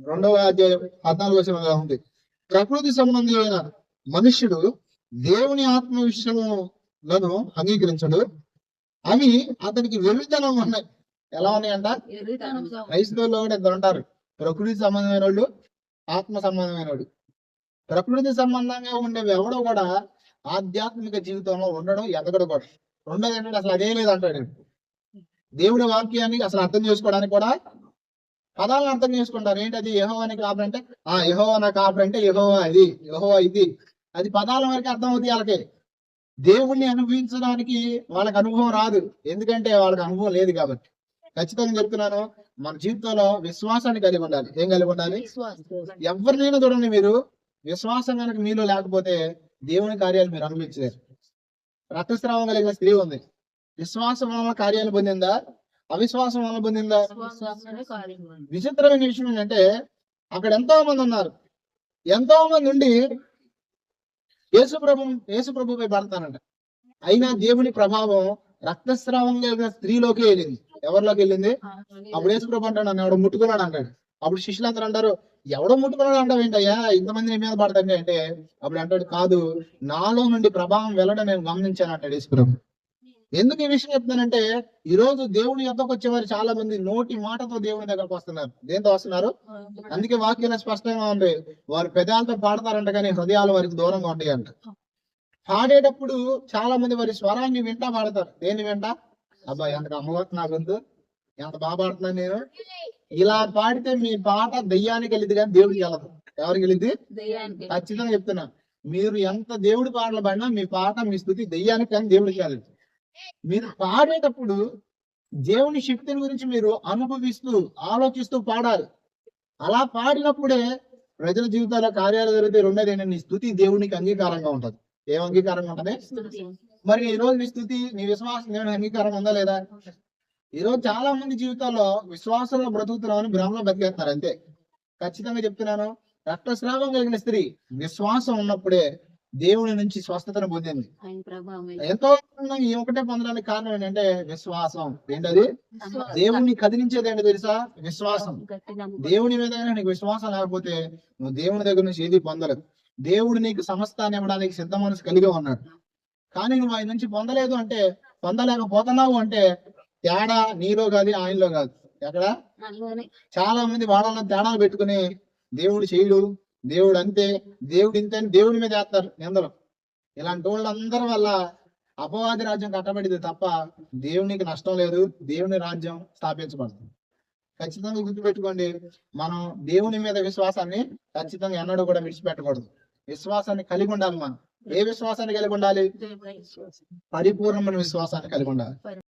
రెండవ అధ్యాయం పద్నాలుగు వచనంగా ఉంది. ప్రకృతి సంబంధమైన మనుష్యుడు దేవుని ఆత్మ విషయములను అంగీకరించడు. అవి అతనికి వెర్రితనం ఉన్నాయి. ఎలా ఉన్నాయంట? క్రైస్తవుల్లో కూడా ఇద్దరు ఉంటారు ప్రకృతి సంబంధమైన వాళ్ళు ఆత్మ సంబంధమైన వాళ్ళు. ప్రకృతి సంబంధంగా ఉండేవి ఎవడో కూడా ఆధ్యాత్మిక జీవితంలో ఉండడం ఎదగడం కూడా రెండోది ఏంటంటే అసలు అదే లేదు అంటాడు దేవుడి వాక్యాన్ని అసలు అర్థం చేసుకోవడానికి కూడా పదాలను అర్థం చేసుకుంటారు. ఏంటది? యహోవాని కాపరి అంటే ఆ యహోవా నా కాపరి అంటే యహోవా ఇది యహోవా ఇది. అది పదాల వరకు అర్థం అవుతాయి వాళ్ళకి. దేవుణ్ణి అనుభవించడానికి వాళ్ళకి అనుభవం రాదు. ఎందుకంటే వాళ్ళకి అనుభవం లేదు కాబట్టి. ఖచ్చితంగా చెప్తున్నాను మన జీవితంలో విశ్వాసాన్ని కలిగి ఉండాలి. ఏం కలిగి ఉండాలి? ఎవరినైనా చూడండి మీరు. విశ్వాసం కనుక మీలో లేకపోతే దేవుని కార్యాలు మీరు అనుభవించలేరు. రక్తస్రావం కలిగిన స్త్రీ ఉంది. విశ్వాసం వల్ల కార్యాలు పొందిందా? అవిశ్వాసం వల్ల పొందిందా విచిత్రమైన విషయం ఏంటంటే అక్కడ ఎంతో మంది ఉన్నారు ఎంతో మంది ఉండి యేసుప్రభు యేసుప్రభుపై పడతానంట అయినా దేవుని ప్రభావం రక్తస్రావం కలిగిన స్త్రీలోకి వెళ్ళింది. ఎవరిలోకి వెళ్ళింది? అప్పుడు యేసుప్రభు అంటాడు నన్ను ఎవడో ముట్టుకున్నాడు అంటాడు. అప్పుడు శిష్యులందరూ అంటారు ఎవడో ముట్టుకున్నాడు అంటావు ఏంటయ్యా? ఇంతమంది నీ మీద పడతాండి అంటే అప్పుడు అంటాడు కాదు నాలో నుండి ప్రభావం వెళ్ళడం నేను గమనించాను అంటాడు యేసుప్రభు ఎందుకు ఈ విషయం చెప్తానంటే ఈ రోజు దేవుని యొద్దకు వచ్చేవారు చాలా మంది నోటి మాటతో దేవుని దగ్గరకు వస్తున్నారు. దేంతో వస్తున్నారు? అందుకే వాక్యం స్పష్టంగా ఉంది. వారు పెదాలతో పాడతారంట కానీ హృదయాలు వారికి దూరంగా ఉంటాయంట. పాడేటప్పుడు చాలా మంది వారి స్వరాన్ని వింటా పాడతారు. దేన్ని వింటా? అబ్బాయి ఎంత అమ్మవచ్చు నా గొంతు. ఎంత బాగా పాడుతున్నాను నేను. ఇలా పాడితే మీ పాట దెయ్యానికి వెళ్ళింది కానీ దేవుడికి వెళ్ళదు. ఎవరికి వెళ్ళింది ఖచ్చితంగా చెప్తున్నా. మీరు ఎంత దేవుడి పాటలు పాడినా మీ పాట మీ స్థుతి దెయ్యానికి కానీ దేవుడికి వెళ్ళదు. మీరు పాడేటప్పుడు దేవుని శక్తిని గురించి మీరు అనుభవిస్తూ ఆలోచిస్తూ పాడాలి. అలా పాడినప్పుడే ప్రజల జీవితాల కార్యాలు జరిగితే రెండోది ఏంటంటే నీ స్థుతి దేవునికి అంగీకారంగా ఉంటది. ఏం అంగీకారంగా ఉంటది? మరి ఈ రోజు నీ స్థుతి నీ విశ్వాసం దేవుని అంగీకారం ఉందా లేదా? ఈ రోజు చాలా మంది జీవితాల్లో విశ్వాసంలో బ్రతుకుతున్నామని భ్రమలో బతికేస్తున్నారు అంతే. ఖచ్చితంగా చెప్తున్నాను. రక్తస్రావం కలిగిన స్త్రీ విశ్వాసం ఉన్నప్పుడే దేవుని నుంచి స్వస్థతను పొందింది. ఎంతో ఈ ఒకటే పొందడానికి కారణం ఏంటంటే విశ్వాసం. ఏంటది? దేవుణ్ణి కదిలించేది ఏంటో తెలుసా? విశ్వాసం. దేవుని మీద నీకు విశ్వాసం లేకపోతే నువ్వు దేవుని దగ్గర నుంచి ఏది పొందలేవు. దేవుడు నీకు సమస్తాన్ని ఇవ్వడానికి సిద్ధ మనసు కలిగి ఉన్నాడు. కానీ నువ్వు ఆయన నుంచి పొందలేదు అంటే పొందలేకపోతున్నావు అంటే తేడా నీలో కాదు ఆయనలో కాదు. ఎక్కడ? చాలా మంది వాళ్ళ తేడాలు పెట్టుకుని దేవుడు చేయడు. దేవుడు అంతే దేవుడు ఇంతే దేవుడి మీద వేస్తారు నిందలు. ఇలాంటి వాళ్ళందరి వల్ల అపవాది రాజ్యం కట్టబడింది తప్ప దేవునికి నష్టం లేదు దేవుని రాజ్యం స్థాపించబడుతుంది. ఖచ్చితంగా గుర్తుపెట్టుకోండి మనం దేవుని మీద విశ్వాసాన్ని ఖచ్చితంగా ఎన్నడూ కూడా విడిచిపెట్టకూడదు. విశ్వాసాన్ని కలిగి ఉండాలి మనం. ఏ విశ్వాసాన్ని కలిగి ఉండాలి? పరిపూర్ణమైన విశ్వాసాన్ని కలిగి ఉండాలి.